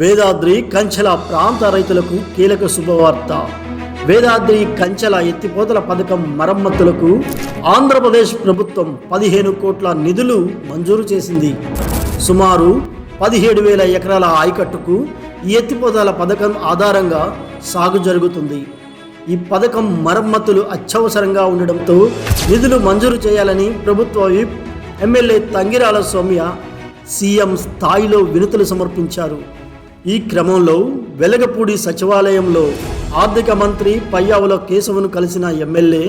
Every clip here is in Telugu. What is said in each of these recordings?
వేదాద్రి కంచెల ప్రాంత రైతులకు కీలక శుభవార్త. వేదాద్రి కంచెల ఎత్తిపోతల పథకం మరమ్మతులకు ఆంధ్రప్రదేశ్ ప్రభుత్వం పదిహేను కోట్ల నిధులు మంజూరు చేసింది. సుమారు పదిహేడు వేల ఎకరాల ఆయకట్టుకు ఈ ఎత్తిపోతల పథకం ఆధారంగా సాగు జరుగుతుంది. ఈ పథకం మరమ్మతులు అత్యవసరంగా ఉండడంతో నిధులు మంజూరు చేయాలని ప్రభుత్వ whip MLA Tangirala Soumya CM స్థాయిలో వినతులు సమర్పించారు. ఈ క్రమంలో వెలగపూడి సచివాలయంలో ఆర్థిక మంత్రి పయ్యావుల కేశవును కలిసిన ఎమ్మెల్యే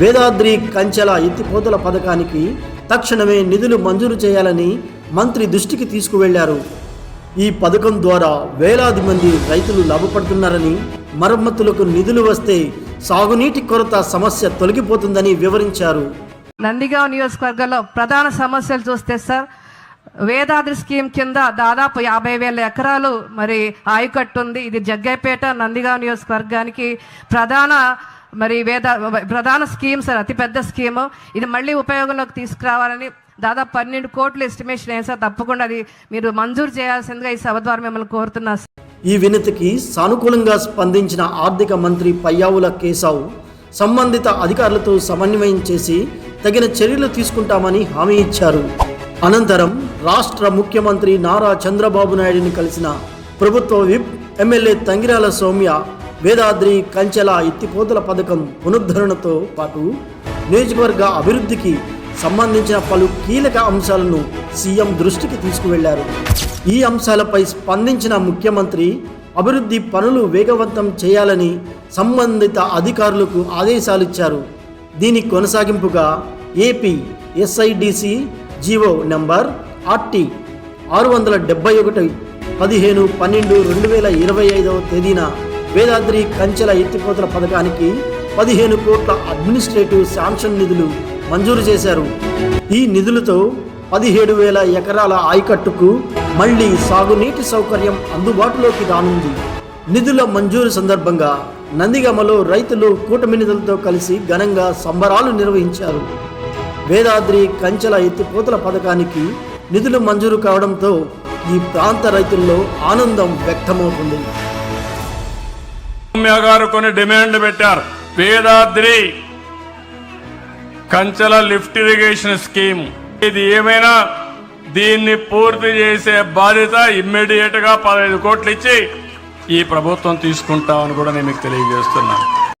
వేదాద్రి కంచెల ఎత్తిపోతల పథకానికి తక్షణమే నిధులు మంజూరు చేయాలని మంత్రి దృష్టికి తీసుకువెళ్ళారు. ఈ పథకం ద్వారా వేలాది మంది రైతులు లాభపడుతున్నారని మరమ్మతులకు నిధులు వస్తే సాగునీటి కొరత సమస్య తొలగిపోతుందని వివరించారు. నందిగావ్ నియోజకవర్గంలో ప్రధాన సమస్యలు చూస్తే సార్ వేదాద్రి స్కీమ్ కింద దాదాపు యాభై వేల ఎకరాలు మరి ఆయకట్టు ఉంది ఇది జగ్గైపేట నందిగావ్ నియోజకవర్గానికి ప్రధాన మరి వేద ప్రధాన స్కీమ్ సార్ అతిపెద్ద స్కీము. ఇది మళ్ళీ ఉపయోగంలోకి తీసుకురావాలని దాదాపు పన్నెండు కోట్లు ఎస్టిమేషన్ అయ్యింది సార్ తప్పకుండా అది మీరు మంజూరు చేయాల్సిందిగా ఈ సభ ద్వారా మిమ్మల్ని కోరుతున్నా సార్. ఈ వినతికి సానుకూలంగా స్పందించిన ఆర్థిక మంత్రి పయ్యావుల కేశావు సంబంధిత అధికారులతో సమన్వయం చేసి తగిన చర్యలు తీసుకుంటామని హామీ ఇచ్చారు. అనంతరం రాష్ట్ర ముఖ్యమంత్రి నారా చంద్రబాబు నాయుడిని కలిసిన ప్రభుత్వ విప్ ఎమ్మెల్యే తంగిరాల సౌమ్య వేదాద్రి కంచెల ఎత్తిపోతల పథకం పునరుద్ధరణతో పాటు నియోజకవర్గ అభివృద్ధికి సంబంధించిన పలు కీలక అంశాలను సీఎం దృష్టికి తీసుకువెళ్ళారు. ఈ అంశాలపై స్పందించిన ముఖ్యమంత్రి అభివృద్ధి పనులు వేగవంతం చేయాలని సంబంధిత అధికారులకు ఆదేశాలిచ్చారు దీని కొనసాగింపుగా AP SIDC GO number RT ఆరు వందల డెబ్బై ఒకటి పదిహేను పన్నెండు రెండు వేల ఇరవై ఐదవ తేదీన వేదాద్రి కంచెల ఎత్తిపోతల పథకానికి పదిహేను కోట్ల అడ్మినిస్ట్రేటివ్ శాంక్షన్ నిధులు మంజూరు చేశారు. ఈ నిధులతో పదిహేడు వేల ఎకరాల ఆయకట్టుకు మళ్ళీ సాగునీటి సౌకర్యం అందుబాటులోకి రానుంది. నిధుల మంజూరు సందర్భంగా నందిగమలో రైతులు కూటమి నిధులతో కలిసి ఘనంగా సంబరాలు నిర్వహించారు. వేదాద్రి కంచెల ఎత్తిపోతల పథకానికి నిధులు మంజూరు కావడంతో ఈ ప్రాంత రైతుల్లో ఆనందం వ్యక్తమవుతుంది. గారు కొన్ని డిమాండ్లు పెట్టారు. Vedadri Kanchela lift irrigation scheme. ఇది ఏమైనా దీన్ని పూర్తి చేసే బాధ్యత ఇమ్మీడియట్గా పదహైదు కోట్లు ఇచ్చి ఈ ప్రభుత్వం తీసుకుంటామని కూడా నేను మీకు తెలియజేస్తున్నాను.